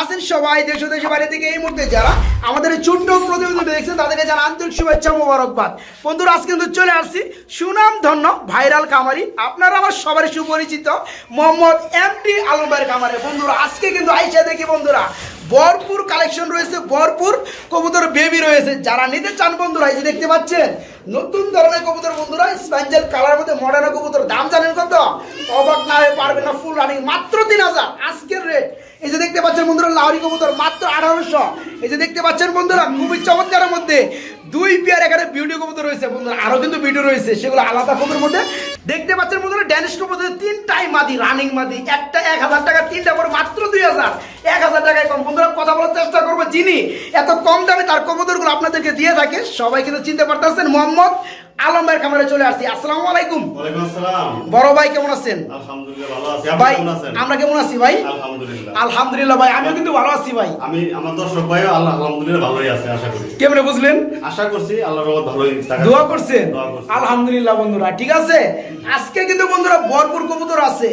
আছেন সবাই? দেশ ও দেশের বাইরে থেকে এই মুহূর্তে যারা আমাদের ছোট্ট প্রতিবেদন দেখছেন, তাদেরকে জানা আন্তরিক শুভেচ্ছা মোবারকবাদ। বন্ধুরা, আজকে কিন্তু চলে আসছি সুনাম ধন্য ভাইরাল কামারি আপনারা আমার সবারই সুপরিচিত মোহাম্মদ এম টি আলম ভাইয়ের কামারে বন্ধুরা, আজকে কিন্তু আইসা দেখি বন্ধুরা, ভরপুর কালেকশন রয়েছে, ভরপুর কবুতর বেবি রয়েছে। যারা নিতে চান বন্ধুরা, এই যে দেখতে পাচ্ছেন, নতুন ধরনের কবুতর বন্ধুরা স্প্যাঞ্জেল কালার মধ্যে মডার্ন কবুতর। দাম জানেন কত? অবাক না হয়ে পারবে না ফুল রানিং মাত্র তিন হাজার। আজকের রেট এই যে দেখতে পাচ্ছেন বন্ধুরা লাউরি কবুতর মাত্র আঠারোশো। এই যে দেখতে পাচ্ছেন বন্ধুরা খুবই চমৎকারের মধ্যে দুই পেয়ার এখানে বিউটি কবুতর রয়েছে বন্ধুরা আরও কিন্তু ভিডিও রয়েছে সেগুলো আলাদা ফটোর মধ্যে। দেখতে পাচ্ছেন বন্ধুরা ড্যানিশ কবুতর তিনটাই মাদি রানিং মাদি একটা এক হাজার টাকা তিনটা করে মাত্র দুই হাজার। এক হাজার টাকায় কম। বন্ধুরা কথা বলার চেষ্টা করব যিনি এত কম দামে তার কবুতরগুলো আপনাদেরকে দিয়ে থাকে সবাই কিন্তু চিনতে পারতেছেন। মোহাম্মদ আলম ভাইয়ের খামারে চলে আসছি। আসসালামু আলাইকুম। ওয়ালাইকুম বড় ভাই কেমন আছেন? ভাই আমরা কেমন আছি ভাই? আলহামদুলিল্লাহ। আলহামদুলিল্লাহ ভাই আমিও কিন্তু ভালো আছি ভাই। আমি আমার দর্শক ভাই আল্লাহ আলহামদুলিল্লাহ ভালোই আছে আশা করি। কেমনে বুঝলেন? আশা করছি আল্লাহর রহমত ভালোই দোয়া করছেন? করছি। আলহামদুলিল্লাহ বন্ধুরা ঠিক আছে? আজকে কিন্তু বন্ধুরা ভরপুর কবুতর আছে।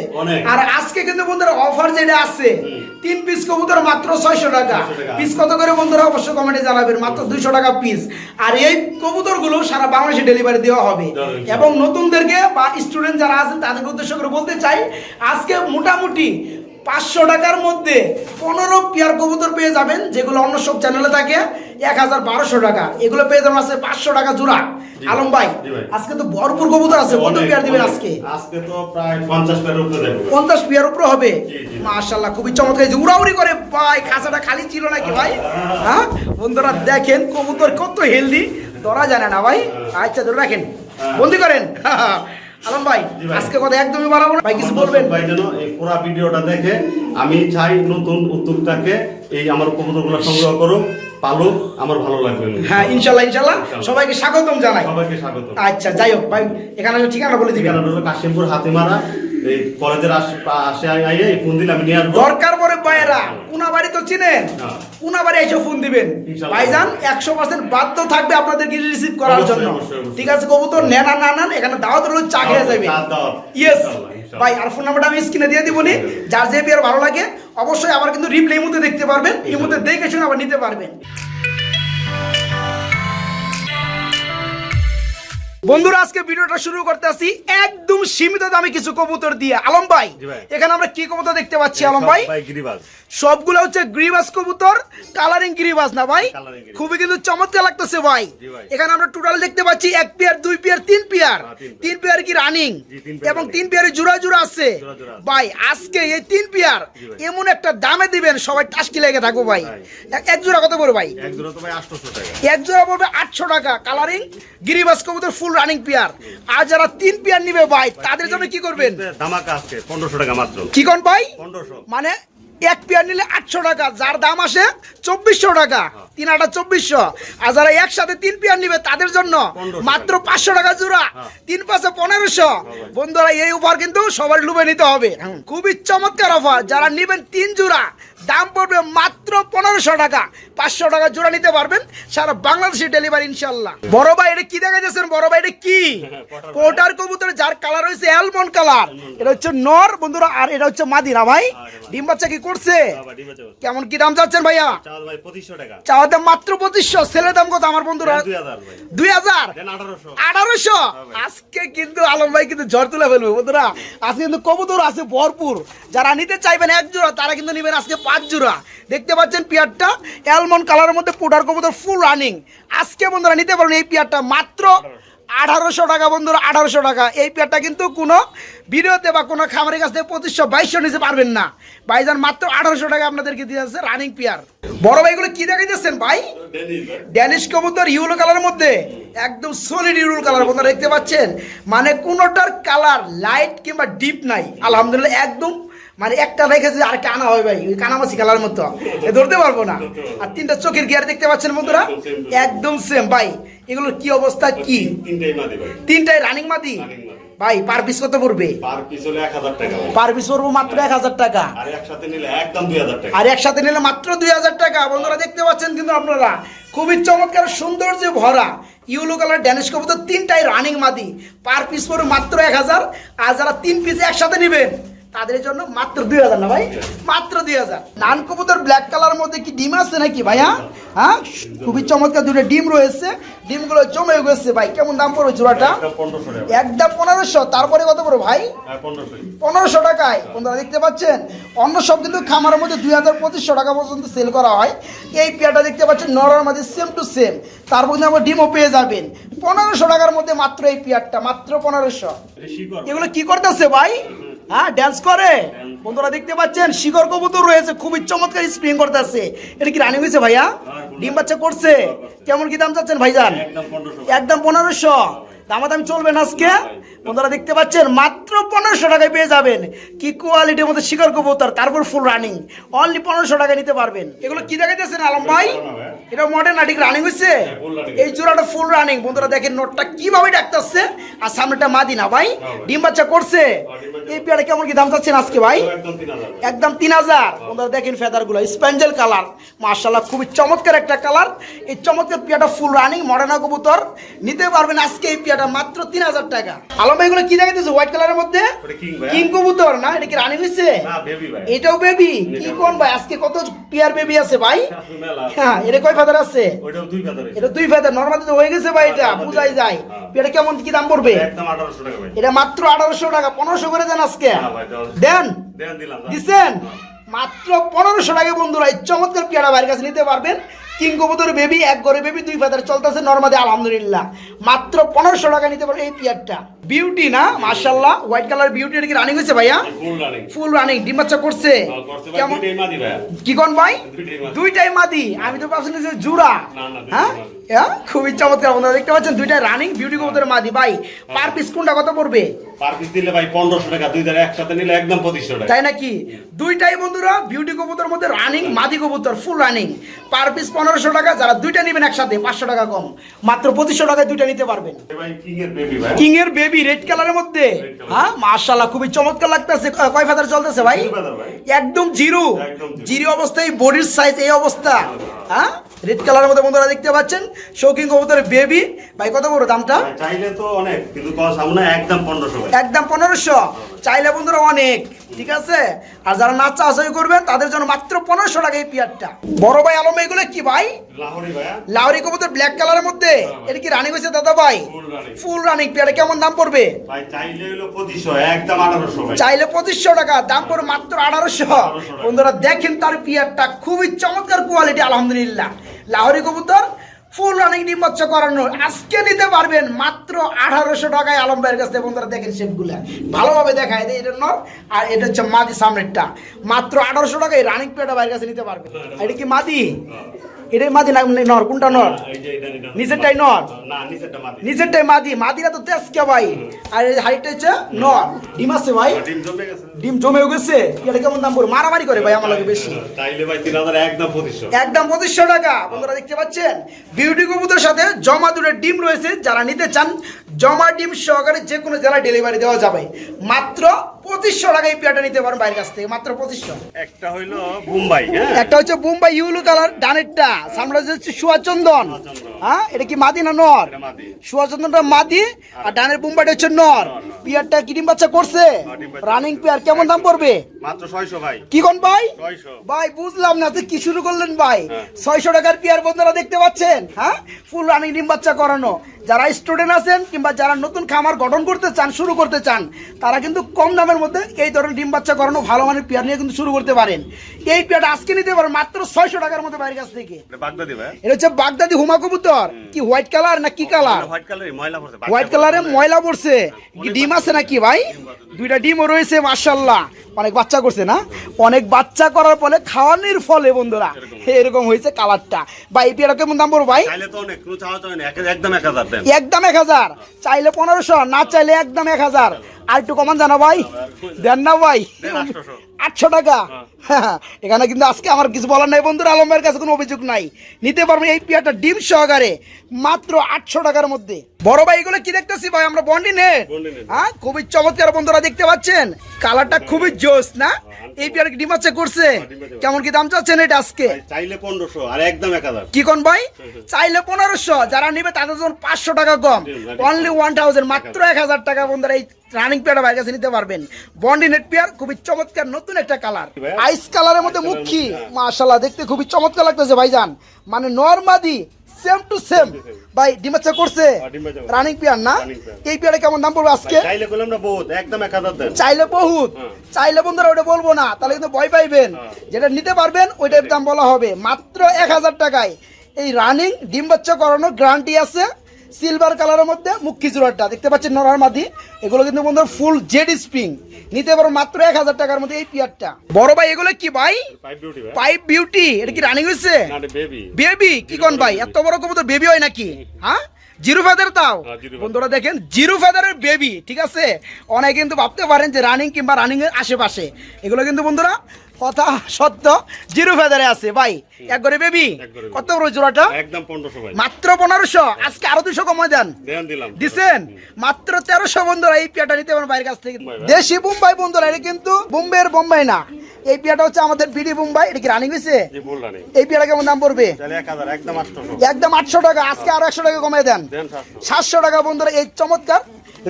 আর আজকে কিন্তু বন্ধুরা অফার যেটা আছে তিন পিস কবুতর মাত্র ছয়শো টাকা। পিস কত করে বন্ধুরা? অবশ্যই কমেন্টে জানাবেন। মাত্র দুইশো টাকা পিস আর এই কবুতরগুলো সারা বাংলাদেশে ডেলিভারি দেওয়া হবে। দেওয়া হবে। এবং নতুনদেরকে বা স্টুডেন্ট যারা আছেন তাদেরকে উদ্দেশ্য করে বলতে চাই আজকে মোটামুটি পাঁচশো টাকার মধ্যে পনেরো পেয়ার কবুতর পেয়ে যাবেন যেগুলো অন্য সব চ্যানেলে থাকে এক হাজার বারোশো টাকা। এগুলো পেয়ে যাবেন আছে পাঁচশো টাকা জোড়া। আলম ভাই আজকে তো ভরপুর কবুতর আছে কত পেয়ার দিবেন আজকে? আজকে তো প্রায় পঞ্চাশ পেয়ার উপরে পঞ্চাশ পেয়ার উপরে হবে। মাশাল্লাহ খুবই চমৎকার। যে উড়াউড়ি করে ভাই খাঁচাটা খালি ছিল নাকি ভাই? হ্যাঁ। বন্ধুরা দেখেন কবুতর কত হেলদি ধরা জানে না ভাই? আচ্ছা ধরে রাখেন। হ্যাঁ। বন্দি করেন। আলম ভাই আজকে কথা একদমই বাড়াবো না। ভাই কিছু বলবেন? ভাই যেন এই পুরো ভিডিওটা দেখে আমি চাই নতুন উদ্যোগটাকে এই আমার কবুতরগুলো সংগ্রহ করুক পালুক আমার ভালো লাগবে হ্যাঁ। ইনশাল্লাহ ইনশাল্লাহ। সবাইকে স্বাগতম জানাই। সবাইকে স্বাগতম। আচ্ছা যাই হোক ভাই এখানে ঠিকানা বলে দিবেন। হলো কাশিমপুর হাতিমারা এই কলেজের আশে আইয়ে ফোন দিলে আমি নিয়ে আসব। দরকার পরে ভাইয়েরা উনাবাড়ি তো চিনেন। হ্যাঁ। উনাবাড়ি এসে ফোন দিবেন। ভাইজান একশো পার্সেন্ট বাধ্য থাকবে আপনাদেরকে রিসিভ করার জন্য। ঠিক আছে কবুতর নেন আর না নেন এখানে দাওয়াত রইল চা খেয়ে যাবে ইয়েস। ভাই আর ফোন নাম্বারটা আমি স্ক্রিনে দিয়ে দিব নি। যার যে বিয়ার ভালো লাগে অবশ্যই আবার কিন্তু রিপ্লে দেখতে পারবেন। এই মুহূর্তে দেখে শুনে আবার নিতে পারবেন। বন্ধুরা আজকে ভিডিওটা শুরু করতে আসি একদম সীমিত দামে কিছু কবুতর দিয়ে। আলম ভাই এখানে আমরা কি কবুতর দেখতে পাচ্ছি আলম ভাই? সবগুলো হচ্ছে গ্রিবাস কবুতর কালারিং গ্রিবাস না ভাই? খুবই কিন্তু চমৎকার লাগতেছে ভাই। এখানে আমরা টোটাল দেখতে পাচ্ছি এক পেয়ার দুই পেয়ার তিন পেয়ার হ্যাঁ, তিন পেয়ার। কি রানিং এবং তিন পেয়ারে জোড়া জোড়া আছে। ভাই আজকে এই তিন পেয়ার এমন একটা দামে দিবেন সবাই টাস্কি লেগে থাকব ভাই। এক- জোড়া কত করে ভাই? এক জোড়া পড়বে আটশো টাকা কালারিং গিরিবাস কবুতর ফুল রানিং পেয়ার আর যারা তিন পেয়ার নিবে ভাই তাদের জন্য কি করবেন? ধামাকা আজকে পনেরোশো টাকা মাত্র। কি কোন ভাই? 1500 মানে এক পেয়ার নিলে আটশো টাকা যার দাম আসে চব্বিশশো টাকা। তিন আটা চব্বিশশো। আর যারা একসাথে তিন পেয়ার নিবে তাদের জন্য মাত্র পাঁচশো টাকা জোড়া হ্যাঁ। তিন পাঁচে পনেরোশো। বন্ধুরা এই অফার কিন্তু সবার লুবে নিতে হবে। খুবই চমৎকার অফার যারা নিবেন তিন জোড়া দাম পড়বে মাত্র পনেরোশো টাকা। পাঁচশো টাকা জোড়া নিতে পারবেন সারা বাংলাদেশে ডেলিভারি ইনশাল্লাহ বড় ভাই এটা কি দেখা যাচ্ছেন বড় ভাই এটা কি? পোটার কবুতর যার কালার হয়েছে অ্যালমন্ড কালার এটা হচ্ছে নর বন্ধুরা আর এটা হচ্ছে মাদিরা ভাই। ডিম বাচ্চা কি করছে। কেমন কি দাম যাচ্ছেন ভাইয়া? চাল দাম মাত্র পঁচিশশো। ছেলের দাম কত আমার বন্ধুরা? দুই হাজার আঠারোশো। আজকে কিন্তু আলম ভাই কিন্তু ঝড় তুলে ফেলবে বন্ধুরা। আজকে কিন্তু কবুতর আছে ভরপুর। যারা নিতে চাইবেন এক জোড়া তারা কিন্তু নেবেন আজকে পাঁচ জোড়া। দেখতে পাচ্ছেন পিয়ারটা অ্যালমন্ড কালারের মধ্যে পুডার কবুতর ফুল রানিং আজকে বন্ধুরা নিতে পারবেন এই পিয়ারটা মাত্র আঠারোশো টাকা বন্ধুরা, আঠারোশো টাকা। এই পেয়ারটা কিন্তু কোনো ভিডিওতে বা কোনো খামারের কাছ থেকে পঁচিশশো, বাইশশো নিতে পারবেন না। ভাইজান মাত্র আঠারোশো টাকা আপনাদেরকে দিয়ে যাচ্ছে রানিং পেয়ার। বড় ভাইগুলো কি দেখা যাচ্ছেন ভাই? ড্যানিশ কবুতর ইউলো কালারের মধ্যে, একদম সলিড ইউলো কালার বন্ধুরা, দেখতে পাচ্ছেন? মানে কোনোটার কালার লাইট কিংবা ডিপ নাই। আলহামদুলিল্লাহ, একদম মানে একটা রেখেছে আরেকটা আনা হয় ভাই ওই কানামাছি কালার মতো। এ ধরতে পারব না। আর তিনটা চোখের গিয়ার দেখতে পাচ্ছেন বন্ধুরা? একদম সেম ভাই। এগুলোর কি অবস্থা কি? তিনটেই রানিং মাদি? ভাই পার পিস কত পড়বে? পার পিস এক পড়ব মাত্র এক হাজার টাকা। আর একসাথে নিলে হাজার টাকা। আর একসাথে নিলে মাত্র দুই হাজার টাকা। বন্ধুরা দেখতে পাচ্ছেন কিন্তু আপনারা? খুবই চমৎকার সৌন্দর্যে ভরা ইউলো কালার ড্যানিশ কবুতর তিনটাই রানিং মাদি। পার পিস পড়বে মাত্র এক হাজার। আর যারা তিন পিস একসাথে নেবেন তাদের জন্য মাত্র দুই হাজার না ভাই? মাত্র দুই হাজার। নান কবুতর ব্ল্যাক কালার মধ্যে কি ডিম আছে নাকি ভাইয়া হ্যাঁ? হ্যাঁ? খুবই চমৎকার দুটো ডিম রয়েছে। ডিমগুলো জমে গেছে ভাই। কেমন দাম পড়বে জোড়াটা? একদম পনেরোশো তারপরে কত পড়ো ভাই? হ্যাঁ পনেরোশো। টাকায়। বন্ধুরা দেখতে পাচ্ছেন? অন্য সব কিন্তু খামারের মধ্যে দুই হাজার পঁচিশশো টাকা পর্যন্ত সেল করা হয়। এই পেয়ারটা দেখতে পাচ্ছেন নরমার মধ্যে সেম টু সেম তারপর মধ্যে আমার ডিমও পেয়ে যাবেন। পনেরোশো টাকার মধ্যে মাত্র এই পেয়ারটা মাত্র পনেরোশো। এগুলো কি করতেছে ভাই? হ্যাঁ ড্যান্স করে। বন্ধুরা দেখতে পাচ্ছেন শিকড় কবুতর রয়েছে খুবই চমৎকার স্প্রিং করতে করতেছে। এটা কি রানিং হয়েছে ভাইয়া? ডিম বাচ্চা করছে। কেমন কি দাম চাচ্ছেন ভাইজান? একদম পনেরোশো। দামাদামি চলবে না আজকে? বন্ধুরা দেখতে পাচ্ছেন মাত্র পনেরোশো টাকায় পেয়ে যাবেন। কি কোয়ালিটির মধ্যে শিকার কবুতর তারপর ফুল রানিং অনলি পনেরোশো টাকায় নিতে পারবেন। এগুলো কি দেখাইতেছেন আলম ভাই? এটা মডার্ন নাটিক রানিং হয়েছে এই জোড়াটা ফুল রানিং বন্ধুরা দেখেন নোটটা কীভাবে ডাকতেছে? আর সামনেটা মাদিনা ভাই? ডিম বাচ্চা করছে? এই পেয়ারে কেমন কি দাম চাচ্ছেন আজকে ভাই? একদম তিন হাজার। হাজার। বন্ধুরা দেখেন ফেদারগুলো স্পেঞ্জেল কালার মার্শাল্লাহ খুবই চমৎকার একটা কালার এই চমৎকার পিয়াটা ফুল রানিং মডার্না কবুতর। নিতে পারবেন আজকে এই পিয়াটা মাত্র তিন হাজার টাকা। আলম ভাই এগুলো কি দেখাইতেছে? হোয়াইট কালারের মধ্যে। কিং কবুতর না? এটা কি রানিং হয়েছে এটাও বেবি কি কোন ভাই? আজকে কত পিয়ার বেবি আছে ভাই? হ্যাঁ এটা কয় ফেদার আছে? এটা দুই ফেদার নর্মাল তো হয়ে গেছে ভাই এটা বুঝাই যায়। হ্যাঁ। পিয়াটা কেমন কি দাম পড়বে? এটা মাত্র আঠারোশো টাকা পনেরোশো করে দেন আজকে। হ্যাঁ। দেন? দিছেন? মাত্র পনেরোশো টাকা বন্ধুরা এই চমৎকার পেয়ারা বাইরের কাছে নিতে পারবেন। কিং কবুতর বেবি এক ঘরে বেবি দুই ফাদার চলতেছে, নর্মাদে আলহামদুলিল্লাহ। মাত্র পনেরোশো টাকা নিতে পারো এই পেয়ারটা বিউটি না মার্শাল্লাহ হোয়াইট কালার বিউটি এটা কি রানিং হয়েছে ভাইয়া? ফুল রানিং ফুল রানিং ডিম বাচ্চা করছে। হ্যাঁ, কেমন? দুইটাই মাদি ভাই কি কোন ভাই? দুইটাই মাদি। আমি তো ভাবছিলাম যে জুড়া না, না, হ্যাঁ। হ্যাঁ? খুবই চমৎকার। বন্ধুরা দেখতে পাচ্ছেন দুইটাই রানিং বিউটি কবুতর মাদি। ভাই পার পিস কোনটা কত পড়বে? পার পিস দিলে ভাই পনেরোশো টাকা দুই হাজার একসাথে নিলে একদম পঁচিশশো টাকা। তাই নাকি? দুইটাই বন্ধুরা বিউটি কবুতর মধ্যে রানিং মাদি কবুতর ফুল রানিং পার পিস পনেরোশো টাকা যারা দুইটা নেবেন একসাথে পাঁচশো টাকা কম। মাত্র পঁচিশশো টাকায় দুইটা নিতে পারবেন। ভাই কিং এর বেবি ভাই। কিং এর বেবি রেড কালারের মধ্যে? হ্যাঁ মার্শাল্লাহ খুবই চমৎকার লাগতেছে। কয় ফেদার চলতেছে ভাই। একদম জিরো। জিরো। অবস্থায় বডির সাইজ এই অবস্থা। হ্যাঁ রেড কালারের মধ্যে বন্ধুরা দেখতে পাচ্ছেন শৌখিন কবুতরের বেবি ভাই কত বড় দামটা? চাইলে তো অনেক কিন্তু কস সামনে একদম পনেরোশো ভাই। একদম পনেরোশো। চাইলে বন্ধুরা অনেক ঠিক আছে? আর যারা নাচ চাষাই করবেন তাদের জন্য মাত্র পনেরোশো টাকা এই পিয়ারটা। বড় ভাই আলম এগুলো কি ভাই? লাহোরি লাউরি কবুতর ব্ল্যাক কালারের মধ্যে? এটা কি রানিং হয়েছে দাদা ভাই? ফুল রানিং ফুল রানিং পিয়ারে কেমন দাম পড়বে? চাইলে পঁচিশশো একদম চাইলে পঁচিশশো টাকা দাম পড়বে মাত্র আঠারোশো। বন্ধুরা দেখেন তার পিয়ারটা খুবই চমৎকার কোয়ালিটি আলহামদুলিল্লাহ। লাহোরি কবুতর ফুল রানিং ডিম বাচ্চা করানো আজকে নিতে পারবেন মাত্র আঠারোশো টাকায় আলম ভাইয়ের কাছ থেকে। বন্ধুরা দেখেন শেপগুলা ভালোভাবে দেখায় দেয় এটা নর। আর এটা হচ্ছে মাদি সামনেরটা। মাত্র আঠারোশো টাকায় রানিং পেটা ভাইয়ের কাছে নিতে পারবেন। এটা কি মাদি? এটাই মাদি না নর কোনটা নর? এই যে এটা নিলাম। নিচেরটাই নর? নিচেরটাই মাদি। মাদিরা তো তেজকে ভাই। আর হাইটটা হচ্ছে নর। ডিম আছে ভাই? ডিম জমে গেছে। জমেও গেছে? এটা কেমন দাম পড়ে মারামারি করে ভাই আমার লাগে বেশি। চাইলে ভাই তিন হাজার একদম পঁচিশশো। একদম পঁচিশশো টাকা। বন্ধুরা দেখতে পাচ্ছেন? বিউটি কবুতর সাথে জমা দুটো ডিম রয়েছে। যারা নিতে চান জমা ডিম সহকারে যে কোনো জেলায় ডেলিভারি দেওয়া যাবে। মাত্র পঁচিশশো টাকা এই পেয়ারটা নিতে পারেন বাইরের কাছ থেকে মাত্র পঁচিশশো। একটা হইল মুম্বাই হ্যাঁ? একটা হচ্ছে বোম্বাই ইউলু কালার ডানেরটা। হচ্ছে সুয়াচন্দন। হ্যাঁ? এটা কি মাদি না নর? সুয়াচন্দনটা মাদি আর ডানের হচ্ছে নর। পিয়ারটা কি ডিম বাচ্চা করছে? রানিং পিয়ার কেমন দাম পড়বে? মাত্র ছয়শো ভাই। কি কোন ভাই? ভাই বুঝলাম না তুই কি শুরু করলেন ভাই? হ্যাঁ। ছয়শো টাকার পিয়ার বন্ধুরা দেখতে পাচ্ছেন হ্যাঁ? ফুল রানিং ডিম বাচ্চা করানো। যারা স্টুডেন্ট আছেন কিংবা যারা নতুন খামার গঠন করতে চান শুরু করতে চান তারা কিন্তু কম দামের মধ্যে এই ধরনের ডিম বাচ্চা করানো ভালো মানের পেয়ার নিয়ে কিন্তু শুরু করতে পারেন। এই পেয়ারটা আজকে নিতে পারেন মাত্র ছয়শো টাকার মধ্যে বাইরের কাছ থেকে। এটা হচ্ছে বাগদাদি হুমা কবুতর। কি হোয়াইট কালার না কি কালার? হোয়াইট কালার ময়লা পড়ছে। কি ডিম আছে নাকি ভাই? দুইটা ডিমও রয়েছে মার্শাল্লাহ অনেক বাচ্চা করছে না? অনেক বাচ্চা করার ফলে খাওয়ানোর ফলে বন্ধুরা এরকম হয়েছে। কালারটা। ভাই এই পেয়ারা কেমন দাম পড়ো ভাই? একদম এক হাজার। চাইলে পনেরোশো না চাইলে একদম এক হাজার। আর একটু কমান জানা ভাই দেন না ভাই। আটশো টাকা। হ্যাঁ। এখানে কিন্তু আজকে আমার কিছু বলার নাই বন্ধুরা আলম ভাইয়ের কাছে কোনো অভিযোগ নাই। নিতে পারবেন এই পেয়ারটা ডিম সহকারে মাত্র আটশো টাকার মধ্যে। বড় ভাই এগুলো কি দেখতেছি ভাই? আমরা বন্ডি net। হ্যাঁ খুবই চমৎকার বন্ধুরা দেখতে পাচ্ছেন? কালারটা খুবই জোস না? এই পেয়ার ডিম বাচ্চা করছে? হ্যাঁ, কেমন কি দাম চাচ্ছেন এটা আজকে? চাইলে পনেরোশো আর একদম এক হাজার। কি কোন ভাই? চাইলে পনেরোশো যারা নিবে তাদের জন্য পাঁচশো টাকা কম। অনলি ওয়ান থাউজেন্ড মাত্র এক হাজার টাকা বন্ধুরা এই রানিং পেয়ার বাইরের কাছে নিতে পারবেন। বন্ডি নেট পেয়ার খুবই চমৎকার নতুন একটা কালার। আইস কালারের মধ্যে Ice colour মুখী এর মধ্যে, হ্যাঁ। মাশাল্লাহ দেখতে খুবই চমৎকার লাগতেছে ভাইজান। মানে নর্মাদি সেম টু সেম ভাই ডিমাচ্চা করছে? হ্যাঁ। রানিং পেয়ার না? এই পেয়ারে কেমন দাম পড়বে আজকে? চাইলে করলাম না বহুত একদম এক হাজার দেন। চাইলে বহুত। হ্যাঁ। চাইলে বন্ধুরা ওটা বলব না তাহলে কিন্তু ভয় পাইবেন। যেটা নিতে পারবেন ওইটার দাম বলা হবে। মাত্র এক হাজার টাকায়। এই রানিং ডিম বাচ্চা করানো গ্যারান্টি আছে। সিলভার কালারের মধ্যে মুখ্য চূড়াটা দেখতে পাচ্ছেন নরার মাদি। এগুলো কিন্তু বন্ধুরা ফুল জেড স্প্রিং নিতে পারো মাত্র এক হাজার টাকার মধ্যে এই পিয়ারটা বড় ভাই এগুলো কি ভাই? বিউটি পাইপ বিউটি এটা কি রানিং হয়েছে? বেবি কি কোন ভাই? এত বড় কবুতর বেবি হয় নাকি? হ্যাঁ? Zero feather feather। বন্ধুরা দেখেন জিরো ফেদারের বেবি ঠিক আছে? অনেকে কিন্তু ভাবতে পারেন যে রানিং কিংবা রানিং এর আশেপাশে। এগুলো কিন্তু বন্ধুরা কথা সত্য জিরো ফেদারে আছে ভাই। একবারে বেবি? কত বড় জোড়াটা একদম পনেরোশো ভাই। মাত্র পনেরোশো? আজকে আরও দুশো কমায় দেন। দেন দিলাম। মাত্র তেরোশো বন্ধুরা এই পিয়াটা নিতে পারেন বাইরের কাছ থেকে। দেশি বোম্বাই বন্ধুরা এটা কিন্তু বোম্বাইয়ের বোম্বাই না। এই পিয়াটা হচ্ছে আমাদের বিডি বোম্বাই এটা কি রানিং হয়েছে? এই পিয়াটা কেমন দাম পড়বে? এক একদম আটশোশো। একদম আটশো টাকা আজকে আরও একশো টাকা কমাই দেন। দেন সাতশো। সাতশো টাকা বন্ধুরা এই চমৎকার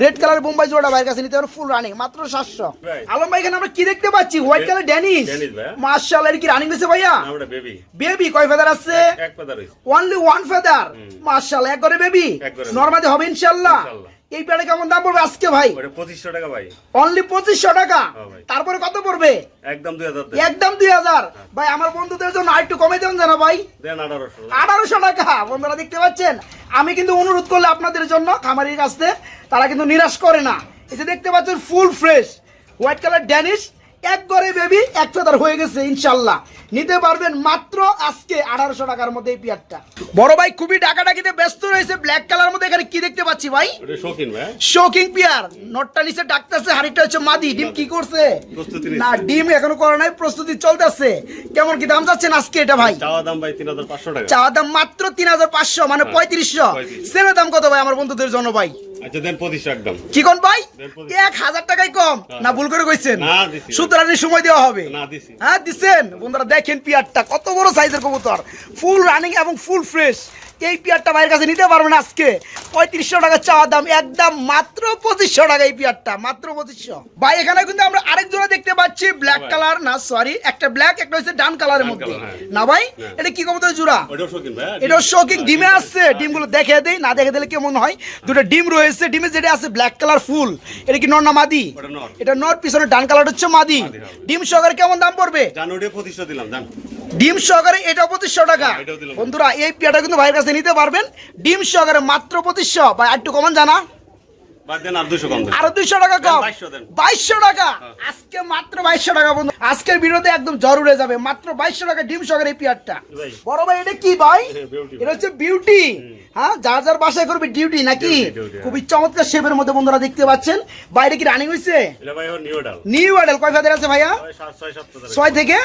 রেড কালার বোম্বাই জোড়া ভাইয়ের কাছে নিতে পারেন ফুল রানিং মাত্র সাতশো। আলম ভাই এখানে আমরা কি দেখতে পাচ্ছি? White colour Danish Danish marshal এর কি রানিং হয়েছে ভাইয়া? বেবি কয় ফেদার আছে? Only only one feather marshal এক করে বেবি। নর্মালি হবে ইনশাল্লাহ। এই প্যাডে কেমন দাম পড়বে আজকে ভাই? পঁচিশশো টাকা ভাই। অনলি পঁচিশশো টাকা? হ্যাঁ। তারপরে কত পড়বে? একদম দুই হাজার একদম দুই হাজার? ভাই আমার বন্ধুদের জন্য আরেকটু কমে দেন জানা ভাই। আঠারোশো। টাকা। বন্ধুরা দেখতে পাচ্ছেন? আমি কিন্তু অনুরোধ করলে আপনাদের জন্য খামারির কাছ থেকে তারা কিন্তু নিরাশ করে না। এই যে দেখতে পাচ্ছেন full fresh white colour Danish এক করে বেবি এক ফেদার হয়ে গেছে ইনশাল্লাহ। নিতে পারবেন মাত্র আজকে আঠারোশো টাকার মধ্যে এই পিয়ারটা। বড় ভাই খুবই ডাকাডাকিতে ব্যস্ত রয়েছে ব্ল্যাক কালার মধ্যে এখানে কি দেখতে পাচ্ছি ভাই? Shocking pair. নটটা নিচে ডাকতেছে হাড়িটা হচ্ছে মাদি। ডিম কি করছে? না ডিম এখনও করা নাই প্রস্তুতি চলতেছে। কেমন কি দাম যাচ্ছেন আজকে এটা ভাই? চাওয়া দাম ভাই তিন হাজার পাঁচশো টাকা। চাওয়া দাম মাত্র তিন হাজার পাঁচশো মানে হ্যাঁ, পঁয়ত্রিশশো। পঁয়ত্রিশ। সেলের দাম কত ভাই আমার বন্ধুদের জন্য ভাই? আচ্ছা দেন পঁচিশশো একদম। কি কোন ভাই? টাকাই কম? না ভুল করে কইছেন? না, দিছি। সুতরাং সময় দেওয়া হবে। না দিছি। হ্যাঁ দিছেন? বন্ধুরা দেখেন পিয়ারটা কত বড় সাইজের কবুতর। ফুল রানিং এবং ফুল ফ্রেশ এই পিয়ারটা ভাইয়ের কাছে নিতে পারবেন আজকে। পঁয়ত্রিশশো টাকা চাওয়ার দাম একদম মাত্র পঁচিশশো টাকা এই পিয়ারটা মাত্র পঁচিশশো। ভাই এখানে কিন্তু আমরা আরেক জোড়া দেখতে পাচ্ছি ব্ল্যাক কালার না সরি একটা ব্ল্যাক একটা হচ্ছে ডান কালারের মধ্যে। হ্যাঁ। না ভাই? হ্যাঁ। এটা কি কবুতর জোড়া? এটা শোকিং ডিমে। আসছে ডিমগুলো দেখে দেই না দেখে দিলে কেমন হয়? দুটো ডিম রয়েছে ডিমে যেটা আছে ব্ল্যাক কালার ফুল এটা কি নর না মাদি? এটা নর পিছনে ডান কালার হচ্ছে মাদি। হ্যাঁ। ডিম সহকারে কেমন দাম পড়বে? ডিম সহকারে এটা পঁচিশশো টাকা। হ্যাঁ। বন্ধুরা এই পেয়াটা কিন্তু ভাইয়ের কাছে নিতে পারবেন। ডিম সহকারে মাত্র পঁচিশশো। বা একটু কমন জানা। আর দুইশো টাকা কম দেন, 2200 দেন। বাইশশো টাকা? আজকে মাত্র বাইশশো টাকা বন্ধু। আজকের ভিডিওতে একদম জরুরে যাবে। মাত্র বাইশশো টাকা ডিম সহকারে এই পেয়ারটা বড় ভাই এটা কি ভাই? এটা হচ্ছে বিউটি হ্যাঁ যার যার বাসায় করবে ডিউটি নাকি? Duty, duty। খুবই চমৎকার শেপের মধ্যে বন্ধুরা দেখতে পাচ্ছেন। বাইরে কি রানিং হয়েছে এটা ভাই ওর নিউ ডাল নিউ মডেল কয় ফেদার আছে ভাইয়া? ছয় থেকে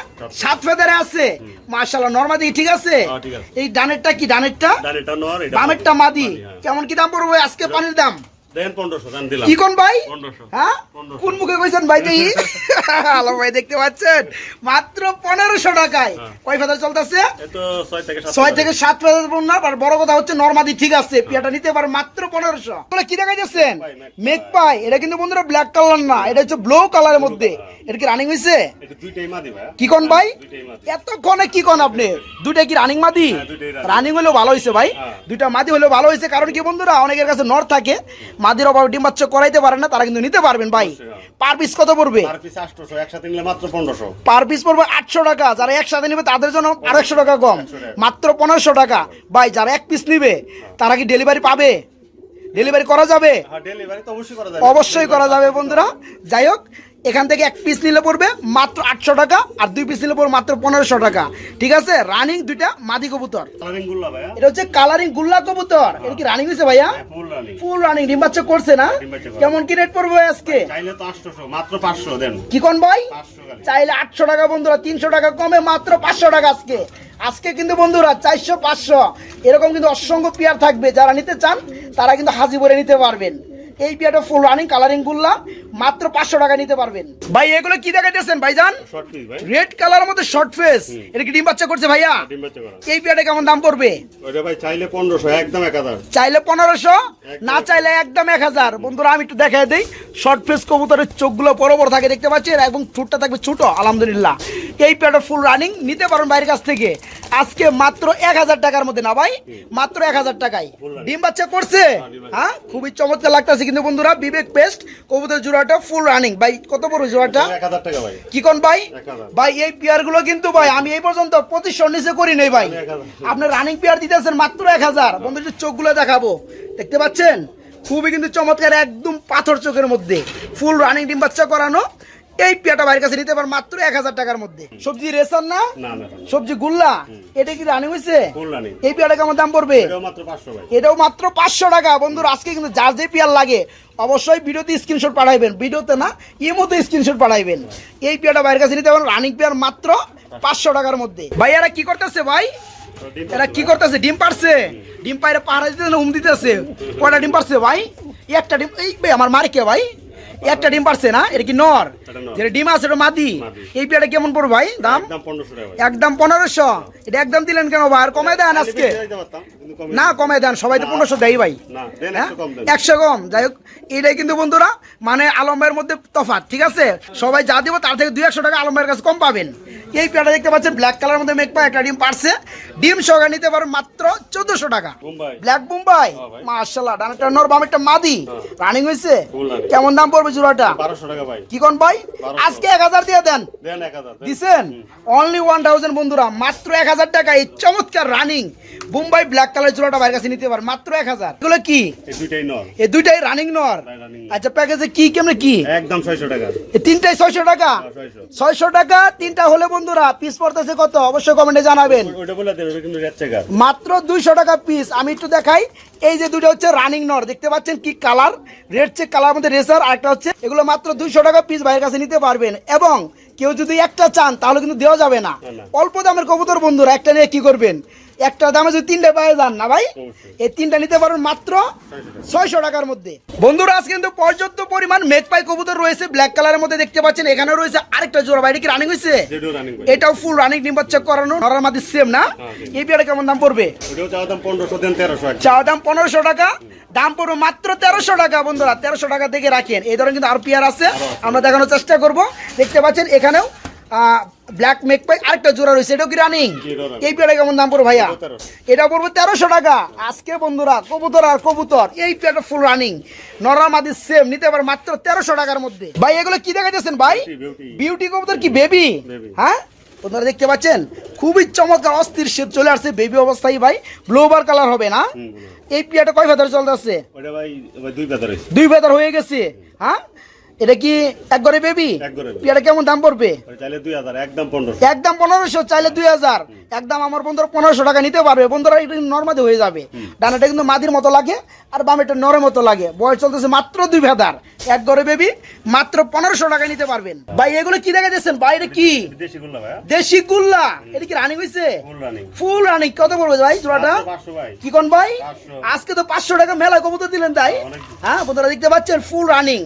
সাত ফেদারে আছে। মার্শাল্লাহ নর্মাদি ঠিক আছে? হ্যাঁ, ঠিক আছে। এই ডানেরটা কি ডানেরটা? বামেরটা মাদি। হ্যাঁ। কেমন কি দাম পড়বে আজকে পানির দাম? দেন পনেরোশো দান দিলাম। কি কোন ভাই? হ্যাঁ? কোন মুখে কইছেন ভাই দেই হ্যালো ভাই দেখতে পাচ্ছেন। মাত্র টাকায়। হ্যাঁ। কয় ফেদার চলতেছে? এ তো ছয় থেকে সাত ছয় হাজার। থেকে সাত ফেদার না আর বড় কথা হচ্ছে নর্মাদি ঠিক আছে পিয়াটা নিতে পারে মাত্র পনেরোশো। বলে কি দেখা যাচ্ছেন Magpie, Magpie। মেক পাই এটা কিন্তু বন্ধুরা ব্ল্যাক কালার না এটা হচ্ছে ব্লু কালারের মধ্যে। এটা কি রানিং হয়েছে এটা দুইটাই মাদি ভাই। কি কোন ভাই? এতক্ষণে কি কোন আপনি? দুইটা কি রানিং মাদি? হ্যাঁ। রানিং হলেও ভালো ভাই। হ্যাঁ। দুইটা মাদি হলেও ভালো কারণ কি বন্ধুরা অনেকের কাছে নর থাকে। মাদির অভাবে ডিম বাচ্চা করাইতে পারেন না তারা কিন্তু নিতে পারবেন ভাই। পার পিস কত পড়বে? পার পিস একসাথে নিলে মাত্র পনেরোশো। পার পিস পড়বে আটশো টাকা যারা একসাথে নিবে তাদের জন্য আরও একশো টাকা কম। মাত্র পনেরোশো টাকা। ভাই যারা এক পিস নিবে তারা কি ডেলিভারি পাবে? ডেলিভারি হ্যাঁ করা যাবে। অবশ্যই করা যাবে বন্ধুরা। যাই হোক এখান থেকে এক পিস নিলে পড়বে মাত্র আটশো টাকা আর দুই পিস নিলে পড়বে মাত্র পনেরোশো টাকা। ঠিক আছে? রানিং দুইটা মাদি কবুতর। এটা হচ্ছে কালারিং গুল্লা কবুতর। এটা কি রানিং হয়েছে ভাইয়া? ফুল রানিং ফুল রানিং ডিম বাচ্চা করছে না। কেমন কি রেট পড়বে আজকে? চাইলে তো 800 মাত্র 500 কি কোন ভাই? চাইলে আটশো টাকা বন্ধুরা তিনশো টাকা কমে মাত্র পাঁচশো টাকা আজকে। আজকে কিন্তু বন্ধুরা চারশো পাঁচশো। এরকম কিন্তু অসংখ্য পেয়ার থাকবে। যারা নিতে চান তারা কিন্তু হাজি ভরে নিতে পারবেন। এই পেয়ারটা ফুল রানিং কালারিং গুল্লা মাত্র পাঁচশো টাকা নিতে পারবেন। ভাই এগুলো কি দেখাইতেছেন ভাইজান? রেড কালার মধ্যে শর্ট ফেস এটা কি ডিম বাচ্চা করছে ভাইয়া? এই পেয়ারটা কেমন দাম পড়বে? চাইলে 1500 একদম 1000 চাইলে পনেরোশো না চাইলে একদম এক হাজার। বন্ধুরা আমি একটু দেখাই দিই। শর্ট ফেস কবুতরের চোখগুলো বড় বড় থাকে দেখতে পাচ্ছেন? এবং ঠোঁটটা থাকবে ছোট আলহামদুলিল্লাহ। এই প্যাডের ফুল রানিং নিতে পারেন বাইরের কাছ থেকে। আজকে মাত্র এক হাজার টাকার মধ্যে না ভাই? মাত্র এক হাজার টাকায়। ডিম বাচ্চা করছে? হ্যাঁ? খুবই চমৎকার লাগতেছে কিন্তু বন্ধুরা বিবেক পেস্ট কবুতর জোড়াটা ফুল রানিং ভাই কত বড় জোড়াটা? 1000 টাকা ভাই। কি কোন ভাই? ভাই এই পেয়ারগুলো কিন্তু ভাই আমি এই পর্যন্ত পঁচিশশো নিচে করি নাই ভাই। আপনার আপনি রানিং পেয়ার দিতেছেন মাত্র এক হাজার। বন্ধু চোখ চোখগুলো দেখাবো। দেখতে পাচ্ছেন? খুবই কিন্তু চমৎকার একদম পাথর চোখের মধ্যে। ফুল রানিং ডিম বাচ্চা করানো। এই পেয়ারটা বাইরের কাছে নিতে পারেন মাত্র এক হাজার টাকার মধ্যে। সবজি রেশন না। সবজি গুল্লা? এটা কি রানিং হয়েছে এই পেয়ারটা কেমন দাম পড়বে? এটাও মাত্র 500 ভাই। এটাও মাত্র পাঁচশো টাকা। বন্ধুরা আজকে কিন্তু যার যে পেয়ার লাগে অবশ্যই ভিডিওতে স্ক্রিনশট পাঠাইবেন। ভিডিওতে না ইমোতে স্ক্রিনশট পাঠাইবেন। এই পেয়ারটা বাইরের কাছে নিতে পারেন রানিং পেয়ার মাত্র পাঁচশো টাকার মধ্যে। ভাই এরা কি করতেছে ভাই? এরা কি করতেছে? ডিম পারছে ডিম পাইরে পাহারা দিতেছে না উম দিতেছে। কয়টা ডিম পারছে ভাই? একটা ডিম এই ভাই আমার মারে কে ভাই? একটা ডিম পারছে না এটা কি নর? যেটা ডিম আছে এটা মাদি। এই পেয়ারটা কেমন পড়বে ভাই? দাম? একদম 1500 টাকা ভাই। একদম পনেরোশো? এটা একদম দিলেন কেন ভাই? আর কমাই দেন আজকে। কমে- না কমাই দেন সবাই তো পনেরোশো দেয় ভাই। হ্যাঁ? একটু কম একশো কম। যাই হোক এটাই কিন্তু বন্ধুরা মানে আলমের মধ্যে তফাৎ ঠিক আছে? সবাই যা দিব তার থেকে দুই একশো টাকা আলমের কাছে কম পাবেন। এই পেয়ারটা দেখতে পাচ্ছেন ব্ল্যাক কালার মধ্যে মেঘ একটা ডিম পারছে। ডিম সহকারে নিতে পারেন মাত্র চোদ্দশো টাকা। ব্ল্যাক মুম্বাই হ্যাঁ। মার্শাল্লাহ ডানাটা নর বাম একটা মাদি। রানিং হয়েছে? কেমন দাম পড়বে জোড়াটা। 1200 টাকা ভাই। কি কোন ভাই? আজকে এক হাজার দিয়ে দেন। দেন 1000 দেন। দিছেন? অনলি ওয়ান থাউজেন্ড বন্ধুরা মাত্র এক হাজার টাকা। এই চমৎকার রানিং মুম্বাই ব্ল্যাক কালার জোড়াটা বাইরের কাছে নিতে পার মাত্র এক হাজার। এগুলো কি? এই দুইটাই রানিং নর? আচ্ছা প্যাকেজে কি কেমনে কি? একদম 600 টাকা। তিনটাই ছয়শো টাকা? হ্যাঁ, 600 ছয়শো টাকা তিনটা হলে বন্ধুরা পিস পড়তেছে কত? অবশ্যই কমেন্টে জানাবেন। মাত্র দুইশো টাকা পিস আমি একটু দেখাই। এই যে দুটো হচ্ছে রানিং নর। দেখতে পাচ্ছেন কি কালার রেড চেক কালার মধ্যে রেসার আর হচ্ছে এগুলো মাত্র দুইশো টাকা পিস ভাইয়ের কাছে নিতে পারবেন। এবং কেউ যদি একটা চান তাহলে কিন্তু দেওয়া যাবে না। অল্প দামের কবুতর বন্ধুরা একটা নিয়ে কি করবেন? একটা দামে যদি তিনটা পায়ে যান না ভাই এই তিনটা নিতে পারবেন মাত্র ছয়শো টাকার মধ্যে। বন্ধুরা আজ কিন্তু পর্যাপ্ত পরিমাণ মেঘপাই কবুতর রয়েছে ব্ল্যাক কালারের মধ্যে দেখতে পাচ্ছেন। এখানেও রয়েছে আরেকটা জোড়া বাইরে কি রানিং হয়েছে? এটাও ফুল রানিং ডিম বাচ্চা করানো নরার মাদি সেম না? হ্যাঁ, এই বিয়াটা কেমন দাম পড়বে? চাওয়া দাম 1500 দেন 1300 একটা। চাওয়া দাম পনেরোশো টাকা দাম পড়বে মাত্র তেরোশো টাকা বন্ধুরা। তেরোশো টাকা থেকে রাখেন। এই ধরনের কিন্তু আর পিয়ার আছে আমরা দেখানোর চেষ্টা করব। দেখতে পাচ্ছেন এখানেও ব্ল্যাক মেক পাই আরেকটা জোড়া রয়েছে এটাও কি রানিং। এই পেয়ারটা কেমন দাম পড়বে ভাইয়া? এটা পড়বে তেরোশো টাকা। আজকে বন্ধুরা কবুতর আর কবুতর এই পেয়ারটা ফুল রানিং নরম আদি সেম নিতে পারে মাত্র তেরোশো টাকার মধ্যে। ভাই এগুলো কি দেখাইতেছেন ভাই? Beauty, beauty। বিউটি কবুতর কি বেবি হ্যাঁ? আপনারা দেখতে পাচ্ছেন? খুবই চমৎকার অস্থির শেপ চলে আসছে বেবি অবস্থায় ভাই। ব্লোবার কালার হবে না। এই পিয়াটা কয় ভেতর ভাই ভাই দুই পাতা দুই ভেতর হয়ে গেছে। হ্যাঁ? এটা কি এক ঘরে বেবি। পিয়াটা কেমন দাম পড়বে? ওটা চাইলে 2000 একদম পনেরোশো। চাইলে দুই হাজার। একদম আমার বন্ধুরা পনেরোশো টাকা নিতে পারবে। বন্ধুরা এটা নর্মাদি হয়ে যাবে। ডানাটা কিন্তু মাদির মতো লাগে আর বামেটা নরের মতো লাগে। বয়স চলতেছে মাত্র দুই ভেদার এক ঘরে বেবি মাত্র পনেরোশো টাকা নিতে পারবেন। ভাই এগুলো কি দেখা যাচ্ছেন বাইরে কি? বিদেশি গুলো ভাই দেশি গুল্লা। এটা কি রানিং হয়েছে ফুল রানিং কত পড়বে ভাই জোড়াটা? কি কোন ভাই? আজকে তো পাঁচশো টাকা মেলা কবুতর দিলেন তাই? হ্যাঁ বন্ধুরা দেখতে পাচ্ছেন ফুল রানিং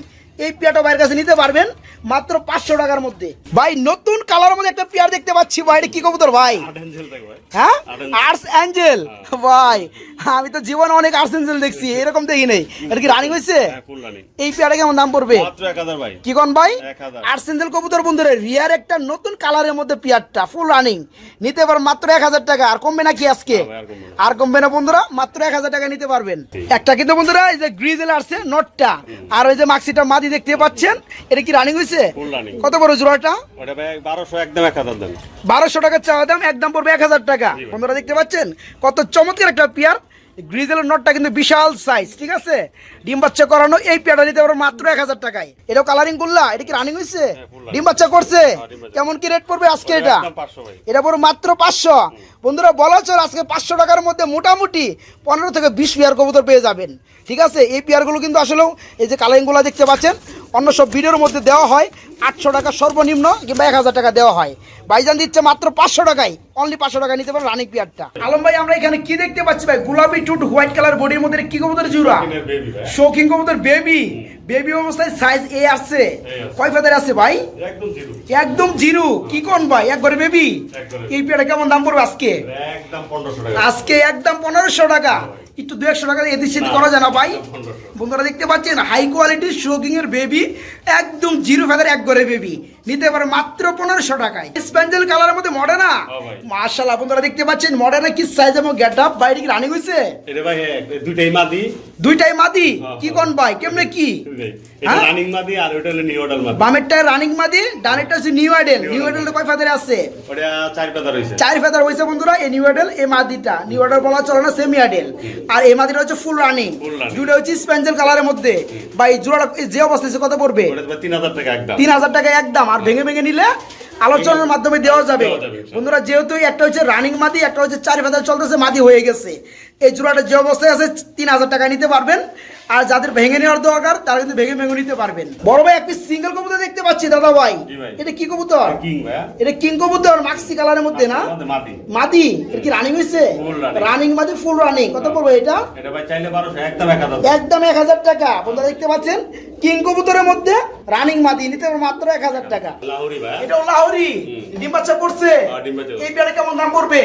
এই পেয়ারটা ভাইয়ের কাছে নিতে পারবেন মাত্র পাঁচশো টাকার মধ্যে। ভাই নতুন কালার মধ্যে একটা পেয়ার দেখতে পাচ্ছি ভাই এটা কি কবুতর ভাই? হ্যাঁ? আর্টস অ্যাঞ্জেল ভাই আমি তো জীবনে অনেক আর্টস অ্যাঞ্জেল দেখছি এরকম দেখি নেই। এটা কি রানিং হয়েছে? হ্যাঁ এই পেয়ারটা কেমন দাম পড়বে? মাত্র 1000 ভাই। কি কোন ভাই? আর্টস অ্যাঞ্জেল কবুতর বন্ধুরা রিয়ার একটা নতুন কালারের মধ্যে পেয়ারটা ফুল রানিং নিতে পারেন মাত্র এক হাজার টাকা। আর কমবে নাকি আজকে? আর কমবে না। আর কমবে না বন্ধুরা মাত্র এক হাজার টাকা নিতে পারবেন। একটা কিন্তু বন্ধুরা এই যে গ্রিজেল আসছে নটটা। আর ওই যে মাক্সিটা মাদি দেখতে পাচ্ছেন? এটা কি রানিং হয়েছে কত বড় জোড়াটা? বারোশো ভাই 1200 একদম 1000 দেন বারোশো টাকা চাওয়া দাম একদম পড়বে এক হাজার টাকা। বন্ধুরা দেখতে পাচ্ছেন? কত চমৎকার একটা পেয়ার গ্রিজেলের নটটা কিন্তু বিশাল সাইজ ঠিক আছে? ডিম বাচ্চা করানো এই পেয়ারটা নিতে পারো মাত্র এক হাজার টাকায়। এটাও কালারিং করলা এটা কি রানিং হয়েছে ডিম বাচ্চা করছে? কেমন কি রেট পড়বে আজকে এটা? একদম 500 ভাই। এটা পড়ো মাত্র পাঁচশো। বন্ধুরা বলা চল আজকে পাঁচশো টাকার মধ্যে মোটামুটি পনেরো থেকে বিশ পেয়ার কবুতর পেয়ে যাবেন। ঠিক আছে? এই পেয়ারগুলো কিন্তু আসলেও এই যে কালারিংগুলো দেখতে পাচ্ছেন অন্য সব ভিডিওর মধ্যে দেওয়া হয়। আটশো টাকা সর্বনিম্ন কিংবা এক হাজার টাকা দেওয়া হয়। বাইজান দিচ্ছে মাত্র পাঁচশো টাকায়। অনলি পাঁচশো টাকা নিতে পারেন রানিক পেয়ারটা। আলম ভাই আমরা এখানে কি দেখতে পাচ্ছি ভাই? গোলাপি টুট হোয়াইট কালার বডির মধ্যে কি কবুতর জুড়া। শৌখিন কবুতর বেবি বেবি অবস্থায় সাইজ এ আছে। কয় ফেদার আছে ভাই? একদম জিরো। কি কোন ভাই? একবারে বেবি। এই পেয়ারটা কেমন দাম পড়বে আজকে? একদম 1500 টাকা। আজকে একদম পনেরোশো টাকা। একটু দু একশো টাকা এদিক সেদিক করা যায় না ভাই। বন্ধুরা দেখতে পাচ্ছেন হাই কোয়ালিটির শোকিং এর বেবি একদম জিরো ফেদার এক করে বেবি নিতে পারে মাত্র পনেরোশো টাকায়। স্প্যান্ডেল কালারের মধ্যে মডার্না ভাই। মার্শাল্লাহ বন্ধুরা দেখতে পাচ্ছেন মডার্না কি সাইজ এবং গেট আপ বাইরে কি রানিং হয়েছে ভাই দুইটাই মাদি। দুইটাই মাদি? কি। কোন ভাই কেমনে কি। এটা হ্যাঁ? রানিং মাদি আর ওটা হলো নিউ অর্ডার মাদি। বামেরটা রানিং মাদি ডানেরটা হচ্ছে নিউ আইডেল নিউ আইডেল কয় ফেদারে আছে? ওটা চার ফেদার বন্ধুরা এই নিউ আইডেল এই মাদিটা। নিউ আইডেল বলা চলে না সেমি আইডেল আর এই মাদিটা হচ্ছে ফুল রানিং দুটো হচ্ছে কালারের মধ্যে। জোড়াটা এই যে অবস্থা কত পড়বে? টাকা একদম। তিন হাজার টাকা একদম। আর ভেঙে ভেঙে নিলে আলোচনার মাধ্যমে দেওয়া যাবে। বন্ধুরা যেহেতু একটা হচ্ছে রানিং মাদি একটা হচ্ছে চার ফেদার চলতেছে মাদি হয়ে গেছে। এই জোড়াটা যে অবস্থায় আছে তিন হাজার টাকা নিতে পারবেন। আর যাদের ভেঙে নেওয়ার দরকার তারা কিন্তু ভেঙে ভেঙে নিতে পারবেন। বড় ভাই একটি সিঙ্গেল কবুতর দেখতে পাচ্ছি দাদা ভাই। এটা কি কবুতর? এটা কিং কবুতর মাক্সি কালারের মধ্যে না? মাদি। এর কি রানিং হয়েছে রানিং মাদি ফুল রানিং কত পড়বে এটা? এটা একদম এক হাজার। টাকা। বন্ধুরা দেখতে পাচ্ছেন? কিং কবুতরের মধ্যে রানিং মাদি নিতে মাত্র এক হাজার টাকা। এটা লাহরি ডিম বাচ্চা হ্যাঁ, বাচ্চা। এই পেয়ারে কেমন দাম পড়বে?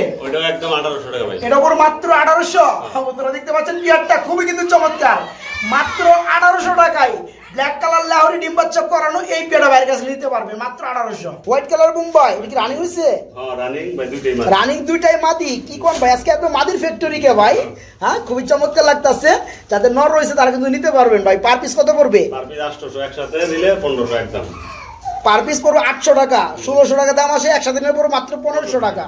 একদম আঠারোশো টাকা এটা ওপর মাত্র আঠারোশো। বন্ধুরা দেখতে পাচ্ছেন পেয়ারটা খুবই কিন্তু চমৎকার। মাত্র আঠারোশো টাকায় ব্ল্যাক কালার লাহরি ডিম বাচ্চা করানো এই পেয়ারা বাইরের কাছে নিতে পারবে মাত্র আঠারোশো। হোয়াইট কালার মুম্বাই এটা কি রানিং হয়েছে হ্যাঁ রানিং দুইটাই মাদি। কি কোন ভাই? আজকে এত মাদির ফ্যাক্টরি কে ভাই। হ্যাঁ। খুবই চমৎকার লাগতাছে। যাদের নর রয়েছে তারা কিন্তু নিতে পারবেন ভাই। পার পিস কত পড়বে? পার পিস একসাথে নিলে একদম। পার পিস পড়বে আটশো টাকা। ষোলোশো টাকা দাম আসে একসাথে নিলে পড়বে মাত্র পনেরোশো টাকা।